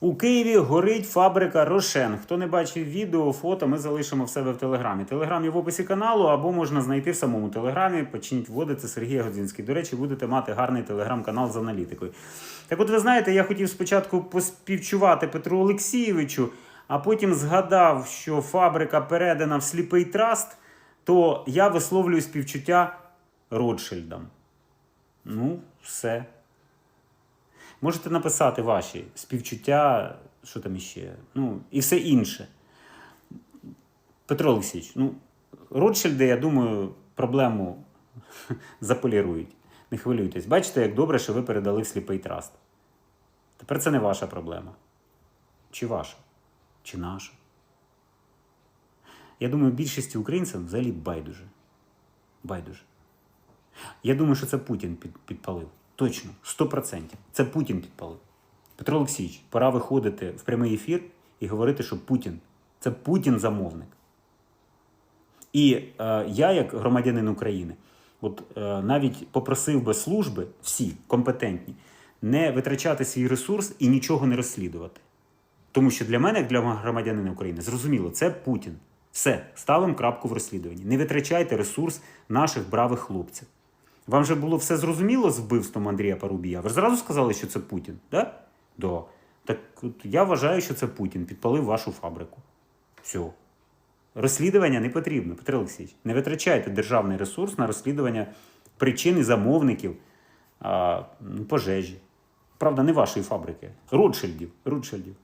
У Києві горить фабрика Рошен. Хто не бачив відео, фото, ми залишимо в себе в телеграмі. Телеграм є в описі каналу, або можна знайти в самому телеграмі. Почніть вводити Сергій Годзінський. До речі, будете мати гарний телеграм-канал з аналітикою. Так от ви знаєте, я хотів спочатку поспівчувати Петру Олексійовичу, а потім згадав, що фабрика передана в сліпий траст, то я висловлюю співчуття Ротшильдам. Ну, все. Можете написати ваші співчуття, що там іще, ну, і все інше. Петро Олексійович, ну, Ротшильди, я думаю, проблему заполірують. Не хвилюйтесь. Бачите, як добре, що ви передали в сліпий траст. Тепер це не ваша проблема. Чи ваша? Чи наша? Я думаю, більшості українців взагалі байдуже. Байдуже. Я думаю, що це Путін під, підпалив. Точно, 100%. Це Путін підпалив. Петро Олексійович, пора виходити в прямий ефір і говорити, що Путін це Путін замовник. І е, я, як громадянин України, от е, навіть попросив би служби, всі компетентні, не витрачати свій ресурс і нічого не розслідувати. Тому що для мене, як для громадянина України, зрозуміло, це Путін. Все, ставимо крапку в розслідуванні. Не витрачайте ресурс наших бравих хлопців. Вам же було все зрозуміло з вбивством Андрія Парубія? Ви ж зразу сказали, що це Путін, да? Да. Так от я вважаю, що це Путін підпалив вашу фабрику. Все. Розслідування не потрібно, Петро Олексійович. Не витрачайте державний ресурс на розслідування причин і замовників а, пожежі. Правда, не вашої фабрики. Ротшильдів. Ротшильдів.